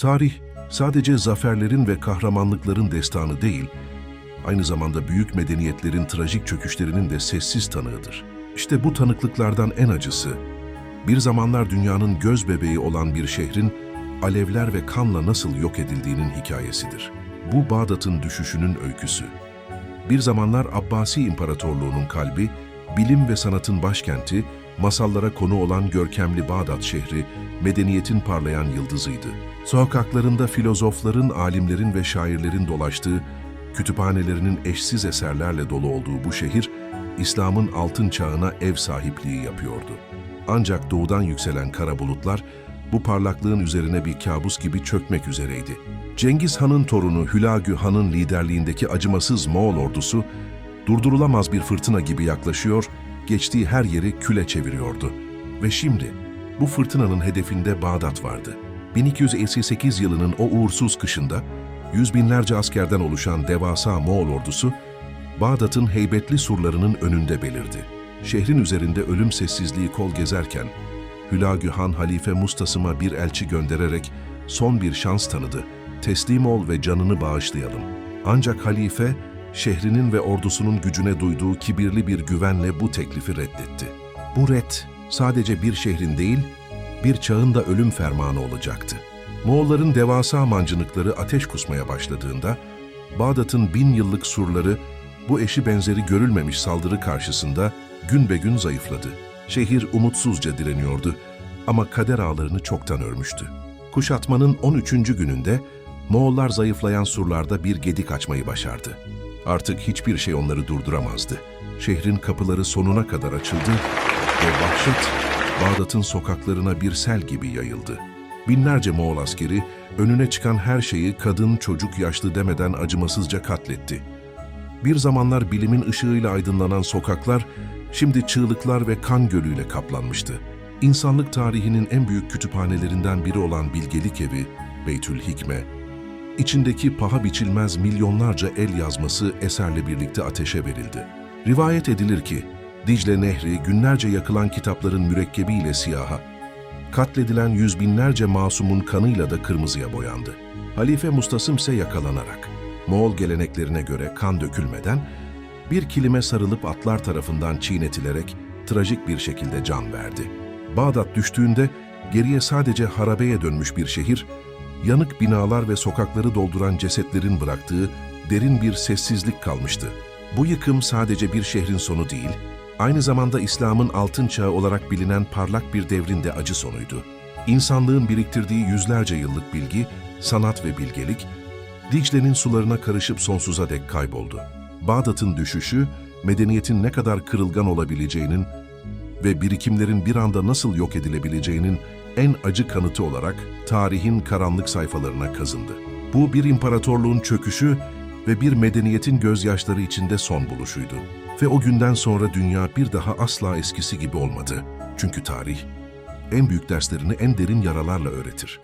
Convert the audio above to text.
Tarih sadece zaferlerin ve kahramanlıkların destanı değil, aynı zamanda büyük medeniyetlerin trajik çöküşlerinin de sessiz tanığıdır. İşte bu tanıklıklardan en acısı, bir zamanlar dünyanın göz bebeği olan bir şehrin alevler ve kanla nasıl yok edildiğinin hikayesidir. Bu Bağdat'ın düşüşünün öyküsü. Bir zamanlar Abbasi İmparatorluğu'nun kalbi, bilim ve sanatın başkenti, masallara konu olan görkemli Bağdat şehri, medeniyetin parlayan yıldızıydı. Sokaklarında filozofların, alimlerin ve şairlerin dolaştığı, kütüphanelerinin eşsiz eserlerle dolu olduğu bu şehir, İslam'ın altın çağına ev sahipliği yapıyordu. Ancak doğudan yükselen kara bulutlar, bu parlaklığın üzerine bir kabus gibi çökmek üzereydi. Cengiz Han'ın torunu Hülagü Han'ın liderliğindeki acımasız Moğol ordusu, durdurulamaz bir fırtına gibi yaklaşıyor, geçtiği her yeri küle çeviriyordu. Ve şimdi bu fırtınanın hedefinde Bağdat vardı. 1258 yılının o uğursuz kışında, yüz binlerce askerden oluşan devasa Moğol ordusu, Bağdat'ın heybetli surlarının önünde belirdi. Şehrin üzerinde ölüm sessizliği kol gezerken, Hülagü Han Halife Mustasım'a bir elçi göndererek son bir şans tanıdı. Teslim ol ve canını bağışlayalım. Ancak halife, şehrinin ve ordusunun gücüne duyduğu kibirli bir güvenle bu teklifi reddetti. Bu red sadece bir şehrin değil, bir çağın da ölüm fermanı olacaktı. Moğolların devasa mancınıkları ateş kusmaya başladığında, Bağdat'ın bin yıllık surları bu eşi benzeri görülmemiş saldırı karşısında gün be gün zayıfladı. Şehir umutsuzca direniyordu ama kader ağlarını çoktan örmüştü. Kuşatmanın 13. gününde Moğollar zayıflayan surlarda bir gedik açmayı başardı. Artık hiçbir şey onları durduramazdı. Şehrin kapıları sonuna kadar açıldı ve vahşet Bağdat'ın sokaklarına bir sel gibi yayıldı. Binlerce Moğol askeri önüne çıkan her şeyi kadın, çocuk, yaşlı demeden acımasızca katletti. Bir zamanlar bilimin ışığıyla aydınlanan sokaklar, şimdi çığlıklar ve kan gölüyle kaplanmıştı. İnsanlık tarihinin en büyük kütüphanelerinden biri olan Bilgelik Evi, Beytül Hikme, içindeki paha biçilmez milyonlarca el yazması eserle birlikte ateşe verildi. Rivayet edilir ki, Dicle Nehri günlerce yakılan kitapların mürekkebiyle siyaha, katledilen yüz binlerce masumun kanıyla da kırmızıya boyandı. Halife Mustasım ise yakalanarak, Moğol geleneklerine göre kan dökülmeden, bir kilime sarılıp atlar tarafından çiğnetilerek trajik bir şekilde can verdi. Bağdat düştüğünde geriye sadece harabeye dönmüş bir şehir, yanık binalar ve sokakları dolduran cesetlerin bıraktığı derin bir sessizlik kalmıştı. Bu yıkım sadece bir şehrin sonu değil, aynı zamanda İslam'ın altın çağı olarak bilinen parlak bir devrin de acı sonuydu. İnsanlığın biriktirdiği yüzlerce yıllık bilgi, sanat ve bilgelik, Dicle'nin sularına karışıp sonsuza dek kayboldu. Bağdat'ın düşüşü, medeniyetin ne kadar kırılgan olabileceğinin ve birikimlerin bir anda nasıl yok edilebileceğinin en acı kanıtı olarak tarihin karanlık sayfalarına kazındı. Bu bir imparatorluğun çöküşü ve bir medeniyetin gözyaşları içinde son buluşuydu. Ve o günden sonra dünya bir daha asla eskisi gibi olmadı. Çünkü tarih en büyük derslerini en derin yaralarla öğretir.